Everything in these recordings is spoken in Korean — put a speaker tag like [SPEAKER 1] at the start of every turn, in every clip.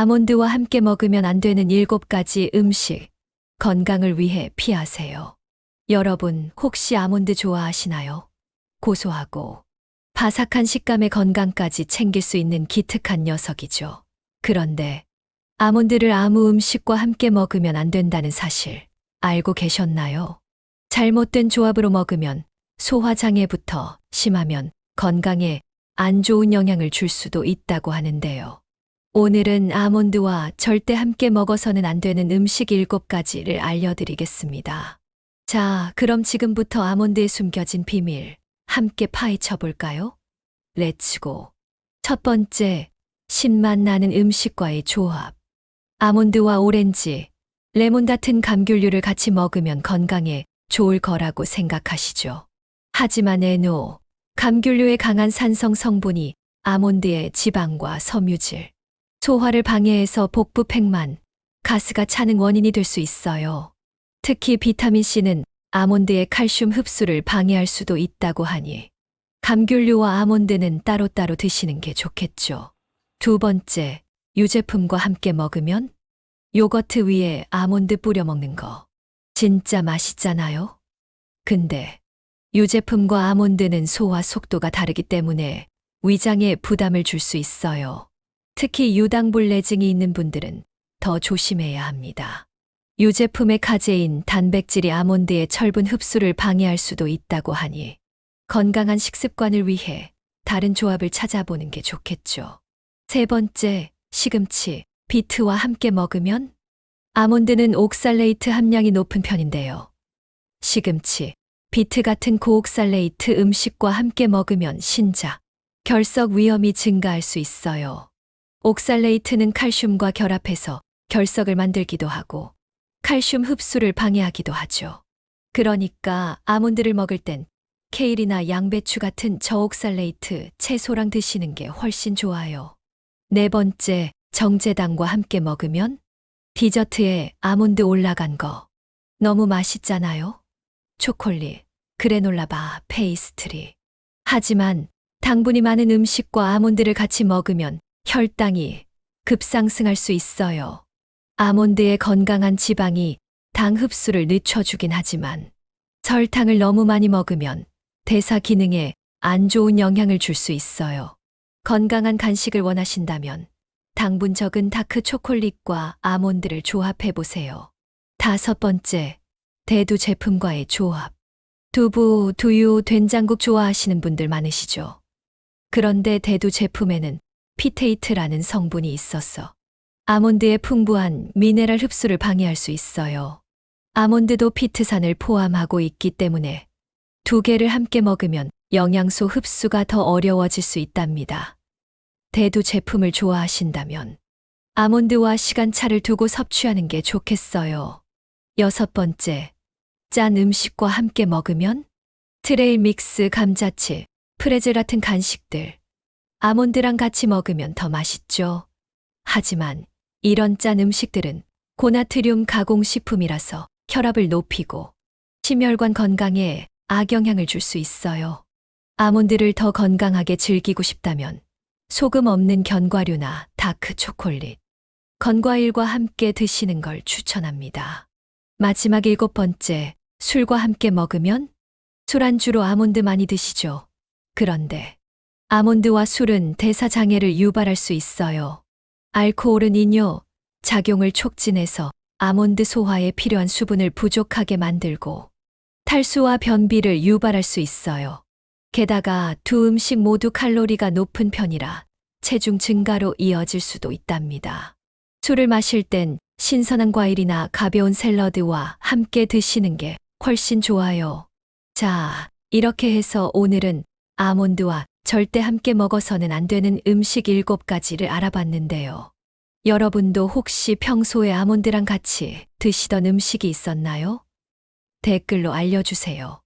[SPEAKER 1] 아몬드와 함께 먹으면 안 되는 일곱 가지 음식. 건강을 위해 피하세요. 여러분, 혹시 아몬드 좋아하시나요? 고소하고 바삭한 식감의 건강까지 챙길 수 있는 기특한 녀석이죠. 그런데 아몬드를 아무 음식과 함께 먹으면 안 된다는 사실 알고 계셨나요? 잘못된 조합으로 먹으면 소화장애부터 심하면 건강에 안 좋은 영향을 줄 수도 있다고 하는데요. 오늘은 아몬드와 절대 함께 먹어서는 안 되는 음식 일곱 가지를 알려드리겠습니다. 자, 그럼 지금부터 아몬드에 숨겨진 비밀 함께 파헤쳐 볼까요? 렛츠고. 첫 번째, 신맛 나는 음식과의 조합. 아몬드와 오렌지, 레몬 같은 감귤류를 같이 먹으면 건강에 좋을 거라고 생각하시죠. 하지만 에노, 감귤류의 강한 산성 성분이 아몬드의 지방과 섬유질, 소화를 방해해서 복부 팽만, 가스가 차는 원인이 될 수 있어요. 특히 비타민C는 아몬드의 칼슘 흡수를 방해할 수도 있다고 하니 감귤류와 아몬드는 따로따로 드시는 게 좋겠죠. 두 번째, 유제품과 함께 먹으면 요거트 위에 아몬드 뿌려 먹는 거. 진짜 맛있잖아요? 근데 유제품과 아몬드는 소화 속도가 다르기 때문에 위장에 부담을 줄 수 있어요. 특히 유당불내증이 있는 분들은 더 조심해야 합니다. 유제품의 카제인 단백질이 아몬드의 철분 흡수를 방해할 수도 있다고 하니 건강한 식습관을 위해 다른 조합을 찾아보는 게 좋겠죠. 세 번째, 시금치, 비트와 함께 먹으면 아몬드는 옥살레이트 함량이 높은 편인데요. 시금치, 비트 같은 고옥살레이트 음식과 함께 먹으면 신자, 결석 위험이 증가할 수 있어요. 옥살레이트는 칼슘과 결합해서 결석을 만들기도 하고 칼슘 흡수를 방해하기도 하죠. 그러니까 아몬드를 먹을 땐 케일이나 양배추 같은 저옥살레이트 채소랑 드시는 게 훨씬 좋아요. 네 번째, 정제당과 함께 먹으면 디저트에 아몬드 올라간 거 너무 맛있잖아요? 초콜릿, 그래놀라바, 페이스트리. 하지만 당분이 많은 음식과 아몬드를 같이 먹으면 혈당이 급상승할 수 있어요. 아몬드의 건강한 지방이 당 흡수를 늦춰주긴 하지만 설탕을 너무 많이 먹으면 대사 기능에 안 좋은 영향을 줄 수 있어요. 건강한 간식을 원하신다면 당분 적은 다크 초콜릿과 아몬드를 조합해 보세요. 다섯 번째, 대두 제품과의 조합. 두부, 두유, 된장국 좋아하시는 분들 많으시죠? 그런데 대두 제품에는 피테이트라는 성분이 있어서 아몬드의 풍부한 미네랄 흡수를 방해할 수 있어요. 아몬드도 피트산을 포함하고 있기 때문에 두 개를 함께 먹으면 영양소 흡수가 더 어려워질 수 있답니다. 대두 제품을 좋아하신다면 아몬드와 시간차를 두고 섭취하는 게 좋겠어요. 여섯 번째, 짠 음식과 함께 먹으면 트레일 믹스 감자칩, 프레즐 같은 간식들, 아몬드랑 같이 먹으면 더 맛있죠. 하지만 이런 짠 음식들은 고나트륨 가공식품이라서 혈압을 높이고 심혈관 건강에 악영향을 줄 수 있어요. 아몬드를 더 건강하게 즐기고 싶다면 소금 없는 견과류나 다크 초콜릿, 건과일과 함께 드시는 걸 추천합니다. 마지막 일곱 번째, 술과 함께 먹으면 술안주로 아몬드 많이 드시죠. 그런데 아몬드와 술은 대사 장애를 유발할 수 있어요. 알코올은 이뇨, 작용을 촉진해서 아몬드 소화에 필요한 수분을 부족하게 만들고 탈수와 변비를 유발할 수 있어요. 게다가 두 음식 모두 칼로리가 높은 편이라 체중 증가로 이어질 수도 있답니다. 술을 마실 땐 신선한 과일이나 가벼운 샐러드와 함께 드시는 게 훨씬 좋아요. 자, 이렇게 해서 오늘은 아몬드와 절대 함께 먹어서는 안 되는 음식 7가지를 알아봤는데요. 여러분도 혹시 평소에 아몬드랑 같이 드시던 음식이 있었나요? 댓글로 알려주세요.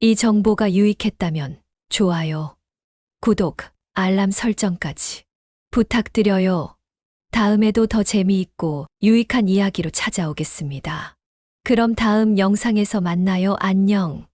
[SPEAKER 1] 이 정보가 유익했다면 좋아요, 구독, 알람 설정까지 부탁드려요. 다음에도 더 재미있고 유익한 이야기로 찾아오겠습니다. 그럼 다음 영상에서 만나요. 안녕.